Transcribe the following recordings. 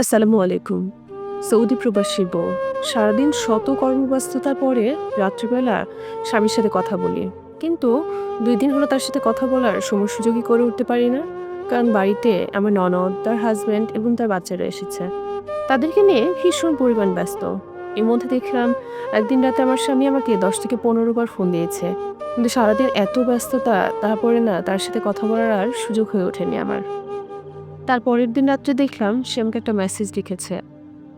আসসালামু আলাইকুম। সৌদি প্রবাসী বউ, সারাদিন শত কর্মব্যস্ততার পরে রাত্রিবেলা স্বামীর সাথে কথা বলি। কিন্তু দুই দিন হলো তার সাথে কথা বলার সময় সুযোগই করে উঠতে পারি না, কারণ বাড়িতে আমার ননদ, তার হাজব্যান্ড এবং তার বাচ্চারা এসেছে। তাদেরকে নিয়ে ভীষণ পরিমাণ ব্যস্ত। এর মধ্যে দেখলাম, একদিন রাতে আমার স্বামী আমাকে দশ থেকে পনেরো বার ফোন দিয়েছে। কিন্তু সারাদিন এত ব্যস্ততা, তারপরে না তার সাথে কথা বলার আর সুযোগ হয়ে ওঠেনি আমার। তার পরের দিন রাত্রে দেখলাম সে আমাকে একটা মেসেজ লিখেছে।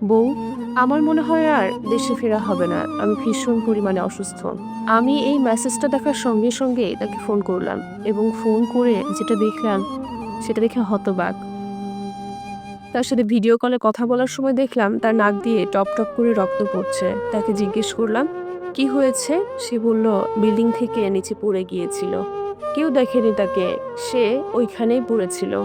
বউ, আমার মনে হয় আর দেশে ফেরা হবে না। আমি ভীষণ পরিমাণে অসুস্থ। আমি এই মেসেজটা দেখার সঙ্গে সঙ্গে তাকে ফোন করলাম এবং ফোন করে যেটা দেখলাম, সেটা দেখে হতবাক। তার সাথে ভিডিও কলে কথা বলার সময় দেখলাম তার নাক দিয়ে টপ টপ করে রক্ত পড়ছে। তাকে জিজ্ঞেস করলাম, কি হয়েছে? সে বলল, বিল্ডিং থেকে নিচে পড়ে গিয়েছিল। কেউ দেখেনি তাকে। সে ওইখানেই পড়েছিল।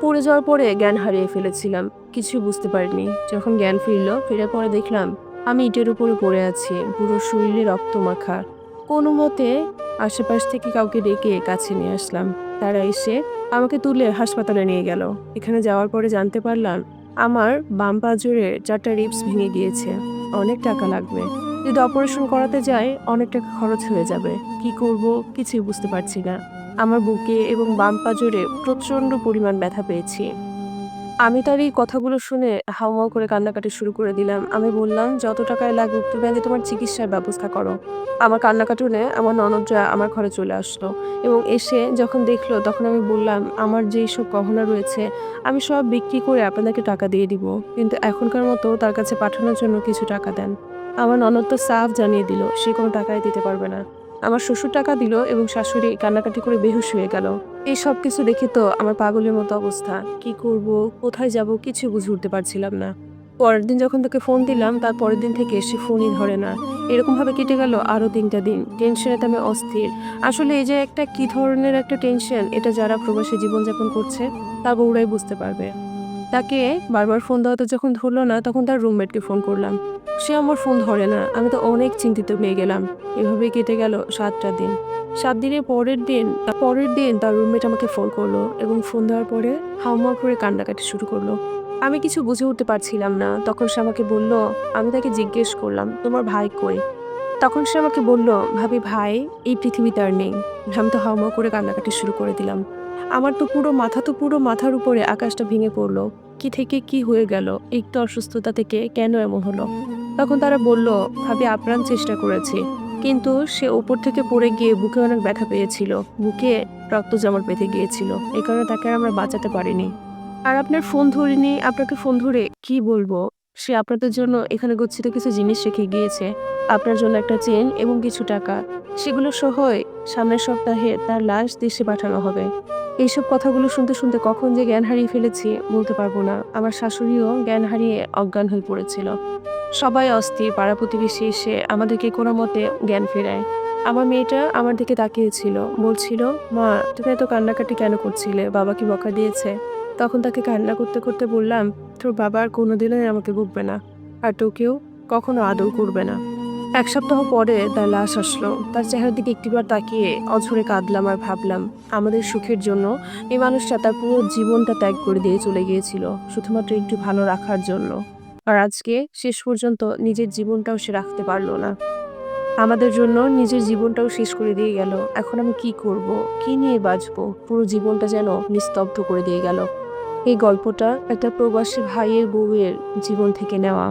পড়ে যাওয়ার পরে জ্ঞান হারিয়ে ফেলেছিলাম। কিছু বুঝতে পারিনি। যখন জ্ঞান ফিরল ফিরে পরে দেখলাম, আমি ইটের উপরে পড়ে আছি, পুরো শরীরে রক্ত মাখা। কোনো মতে আশেপাশ থেকে কাউকে ডেকে কাছে নিয়ে আসলাম। তারা এসে আমাকে তুলে হাসপাতালে নিয়ে গেল। এখানে যাওয়ার পরে জানতে পারলাম, আমার বাম পা জোরে চারটা রিপস ভেঙে গিয়েছে। অনেক টাকা লাগবে। যদি অপারেশন করাতে যাই অনেক টাকা খরচ হয়ে যাবে। কি করব, কিছুই বুঝতে পারছি না। আমার বুকে এবং বাম পাজরে প্রচণ্ড পরিমাণ ব্যথা পেয়েছি। আমি তার এই কথাগুলো শুনে হাউমাউ করে কান্নাকাটি শুরু করে দিলাম। আমি বললাম, যত টাকায় লাগুক, তুমি আগে তোমার চিকিৎসার ব্যবস্থা করো। আমার কান্নাকাটি শুনে আমার ননদরা আমার ঘরে চলে আসলো এবং এসে যখন দেখল, তখন আমি বললাম, আমার যেই সব গহনা রয়েছে, আমি সব বিক্রি করে আপনাদেরকে টাকা দিয়ে দিব। কিন্তু এখনকার মতো তার কাছে পাঠানোর জন্য কিছু টাকা দেন। আমার ননদ তো সাফ জানিয়ে দিল, সে কোনো টাকাই দিতে পারবে না। আমার শ্বশুর টাকা দিল এবং শাশুড়ি কান্নাকাটি করে বেহুশ হয়ে গেল। এই সব কিছু দেখে তো আমার পাগলের মতো অবস্থা। কি করব, কোথায় যাব কিছু বুঝে উঠতে পারছিলাম না। পরের দিন যখন তাকে ফোন দিলাম, তার পরের দিন থেকে সে ফোনই ধরে না। এরকমভাবে কেটে গেল আরও তিনটা দিন। টেনশনে আমি অস্থির। আসলে এই যে একটা কি ধরনের একটা টেনশন এটা যারা প্রবাসী জীবনযাপন করছে তা বউরাই বুঝতে পারবে। তাকে বারবার ফোন দেওয়াতে যখন ধরলো না, তখন তার রুমমেটকে ফোন করলাম। সে আমার ফোন ধরে না, আমি তো অনেক চিন্তিত হয়ে গেলাম। এভাবে কেটে গেল সাতটা দিন। সাত দিনের পরের দিন পরের দিন তার রুমমেট আমাকে ফোন করল এবং ফোন দেওয়ার পরে হাউমা করে কান্নাকাটি শুরু করল। আমি কিছু বুঝে উঠতে পারছিলাম না। তখন সে আমাকে বলল, আমি তাকে জিজ্ঞেস করলাম, তোমার ভাই কই? তখন সে আমাকে বলল, ভাবি ভাই, এই পৃথিবী আর নেই। আমি তো হাউমা করে কান্নাকাটি শুরু করে দিলাম। আমার তো পুরো মাথা তো পুরো মাথার উপরে আকাশটা ভেঙে পড়ল। কি থেকে কি হয়ে গেল? একটু অসুস্থতা থেকে কেন এমন হলো? তখন তারা বলল, ভাবি, আপ্রাণ চেষ্টা করেছি। কিন্তু সে ওপর থেকে পড়ে গিয়ে বুকে অনেক ব্যথা পেয়েছিল। বুকে রক্ত জমাট বেঁধে গিয়েছিল। এই কারণে তাকে আমরা বাঁচাতে পারিনি। আর আপনার ফোন ধরিনি? আপনাকে ফোন ধরে কি বলব? সে আপনাদের জন্য এখানে গচ্ছিত কিছু জিনিস রেখে গিয়েছে। আপনার জন্য একটা চেন এবং কিছু টাকা। সেগুলো সহই সামনের সপ্তাহে তার লাশ দেশে পাঠানো হবে। এইসব কথাগুলো শুনতে শুনতে কখন যে জ্ঞান হারিয়ে ফেলেছি বলতে পারব না। আমার শাশুড়িও জ্ঞান হারিয়ে অজ্ঞান হয়ে পড়েছিল। সবাই অস্থির, পাড়া প্রতিবেশী এসে আমাদেরকে কোনো মতে জ্ঞান ফেরায়। আমার মেয়েটা আমার দিকে তাকিয়েছিল। বলছিল, মা, তুমি এত কান্নাকাটি কেন করছিলে? বাবা কি বকা দিয়েছে? তখন তাকে কান্না করতে করতে বললাম, তোর বাবা আর কোনোদিনই আমাকে বকবে না, আর তোকেও কখনো আদৌ করবে না। এক সপ্তাহ পরে তার লাশ আসলো। তার চেহারার দিকে একটিবার তাকিয়ে অঝরে কাঁদলাম আর ভাবলাম, আমাদের সুখের জন্য এই মানুষটা তার পুরো জীবনটা ত্যাগ করে দিয়ে চলে গিয়েছিল, শুধুমাত্র একটু ভালো রাখার জন্য। আর আজকে শেষ পর্যন্ত নিজের জীবনটাও সে রাখতে পারল না। আমাদের জন্য নিজের জীবনটাও শেষ করে দিয়ে গেল। এখন আমি কি করব? কি নিয়ে বাঁচবো? পুরো জীবনটা যেন নিস্তব্ধ করে দিয়ে গেল। এই গল্পটা একটা প্রবাসী ভাইয়ের বউয়ের জীবন থেকে নেওয়া।